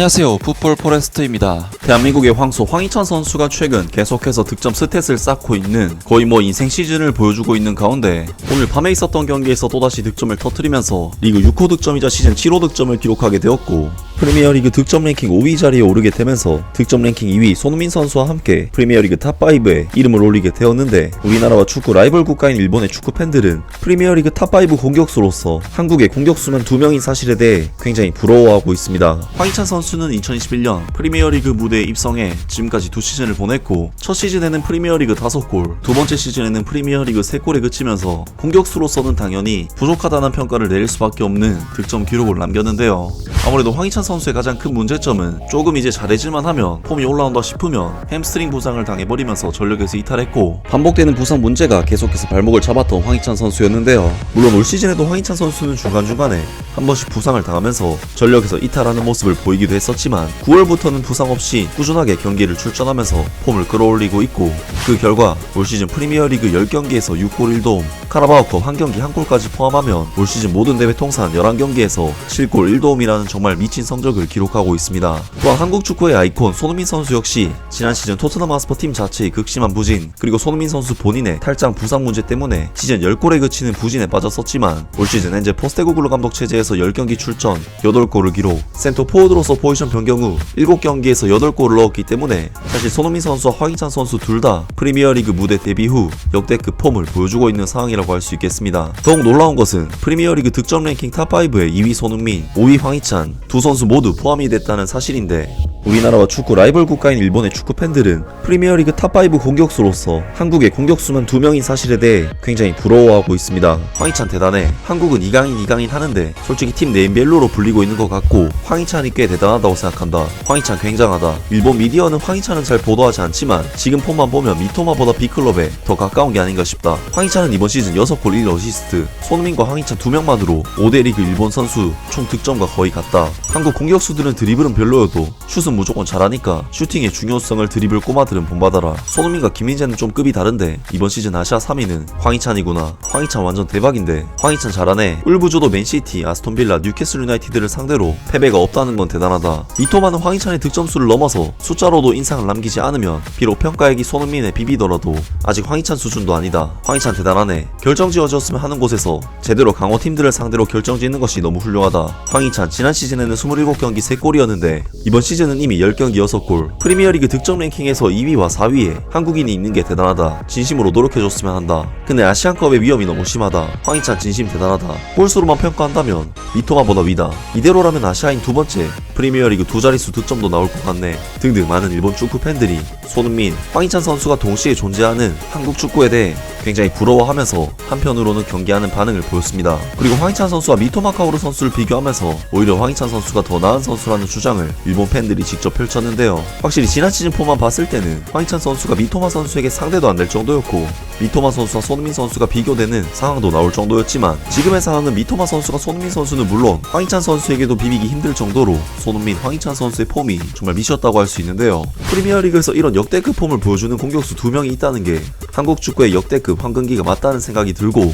안녕하세요. 풋볼 포레스트입니다. 대한민국의 황소 황희찬 선수가 최근 계속해서 득점 스탯을 쌓고 있는 거의 뭐 인생 시즌을 보여주고 있는 가운데 오늘 밤에 있었던 경기에서 또다시 득점을 터뜨리면서 리그 6호 득점이자 시즌 7호 득점을 기록하게 되었고 프리미어리그 득점 랭킹 5위 자리에 오르게 되면서 득점 랭킹 2위 손흥민 선수와 함께 프리미어리그 탑5에 이름을 올리게 되었는데 우리나라와 축구 라이벌 국가인 일본의 축구 팬들은 프리미어리그 탑5 공격수로서 한국의 공격수만 2명인 사실에 대해 굉장히 부러워하고 있습니다. 황희찬 선수는 2021년 프리미어리그 무대에 입성해 지금까지 두 시즌을 보냈고 첫 시즌에는 프리미어리그 5골, 두 번째 시즌에는 프리미어리그 3골에 그치면서 공격수로서는 당연히 부족하다는 평가를 내릴 수밖에 없는 득점 기록을 남겼는데요. 아무래도 황희찬 선수의 가장 큰 문제점은 조금 이제 잘해질만 하면 폼이 올라온다 싶으면 햄스트링 부상을 당해버리면서 전력에서 이탈했고 반복되는 부상 문제가 계속해서 발목을 잡았던 황희찬 선수였는데요. 물론 올 시즌에도 황희찬 선수는 중간중간에 한 번씩 부상을 당하면서 전력에서 이탈하는 모습을 보이기도 했었지만 9월부터는 부상 없이 꾸준하게 경기를 출전하면서 폼을 끌어올리고 있고 그 결과 올 시즌 프리미어리그 10경기에서 6골 1도움 카라바오컵 한 경기 한 골까지 포함하면 올 시즌 모든 대회 통산 11경기에서 7골 1도움이라는 정말 미친 성적을 기록하고 있습니다. 또한 한국 축구의 아이콘 손흥민 선수 역시 지난 시즌 토트넘 하스퍼 팀 자체의 극심한 부진 그리고 손흥민 선수 본인의 탈장 부상 문제 때문에 시즌 10골에 그치는 부진에 빠졌었지만 올 시즌 현재 포스테고글로 감독 체제에서 10경기 출전 8골을 기록 센터 포워드로서 포지션 변경 후 7경기에서 8골을 넣었기 때문에 사실 손흥민 선수와 황희찬 선수 둘 다 프리미어리그 무대 데뷔 후 역대급 폼을 보여주고 있는 상황이라고 할 수 있겠습니다. 더욱 놀라운 것은 프리미어리그 득점 랭킹 탑5에 2위 손흥민, 5위 황희찬 두 선수 모두 포함이 됐다는 사실인데 우리나라와 축구 라이벌 국가인 일본의 축구 팬들은 프리미어리그 탑5 공격수로서 한국의 공격수만 2명인 사실에 대해 굉장히 부러워하고 있습니다. 황희찬 대단해. 한국은 이강인 이강인 하는데 솔직히 팀 네임벨로로 불리고 있는 것 같고 황희찬이 꽤 대단하다고 생각한다. 황희찬 굉장하다. 일본 미디어는 황희찬은 잘 보도하지 않지만 지금 폼만 보면 미토마보다 B클럽에 더 가까운 게 아닌가 싶다. 황희찬은 이번 시즌 6골 1어시스트 손흥민과 황희찬 2명만으로 5대 리그 일본 선수 총 득점과 거의 같다. 한국 공격수들은 드리블은 별로여도 슛은 무조건 잘하니까 슈팅의 중요성을 드리블 꼬마들은 본받아라. 손흥민과 김민재는 좀 급이 다른데 이번 시즌 아시아 3위는 황희찬이구나. 황희찬 완전 대박인데 황희찬 잘하네. 울부조도 맨시티, 아스톤빌라, 뉴캐슬 유나이티드를 상대로 패배가 없다는 건 대단하다. 미토마는 황희찬의 득점수를 넘어서 숫자로도 인상을 남기지 않으면 비록 평가액이 손흥민에 비비더라도 아직 황희찬 수준도 아니다. 황희찬 대단하네. 결정지어졌으면 하는 곳에서 제대로 강호팀들을 상대로 결정짓는 것이 너무 훌륭하다. 황희찬 지난 시즌에는 27경기 3골이었는데 이번 시즌은 이미 10경기 6골 프리미어리그 득점 랭킹에서 2위와 4위에 한국인이 있는 게 대단하다. 진심으로 노력해줬으면 한다. 근데 아시안컵의 위험이 너무 심하다. 황희찬 진심 대단하다. 골수로만 평가한다면 미토마보다 위다. 이대로라면 아시아인 두 번째 프리미어리그 두 자릿수 득점도 나올 것 같네. 등등 많은 일본 축구 팬들이 손흥민, 황희찬 선수가 동시에 존재하는 한국 축구에 대해 굉장히 부러워하면서 한편으로는 경계하는 반응을 보였습니다. 그리고 황희찬 선수와 미토마카오르 선수를 비교하면서 오히려 황희찬 선수 가 더 나은 선수라는 주장을 일본 팬들이 직접 펼쳤는데요. 확실히 지난 시즌 폼만 봤을 때는 황희찬 선수가 미토마 선수에게 상대도 안 될 정도였고 미토마 선수와 손흥민 선수가 비교되는 상황도 나올 정도였지만 지금의 상황은 미토마 선수가 손흥민 선수는 물론 황희찬 선수에게도 비비기 힘들 정도로 손흥민, 황희찬 선수의 폼이 정말 미쳤다고 할 수 있는데요. 프리미어리그에서 이런 역대급 폼을 보여주는 공격수 두 명이 있다는 게 한국 축구의 역대급 황금기가 맞다는 생각이 들고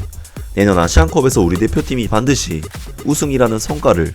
내년 아시안컵에서 우리 대표팀이 반드시 우승이라는 성과를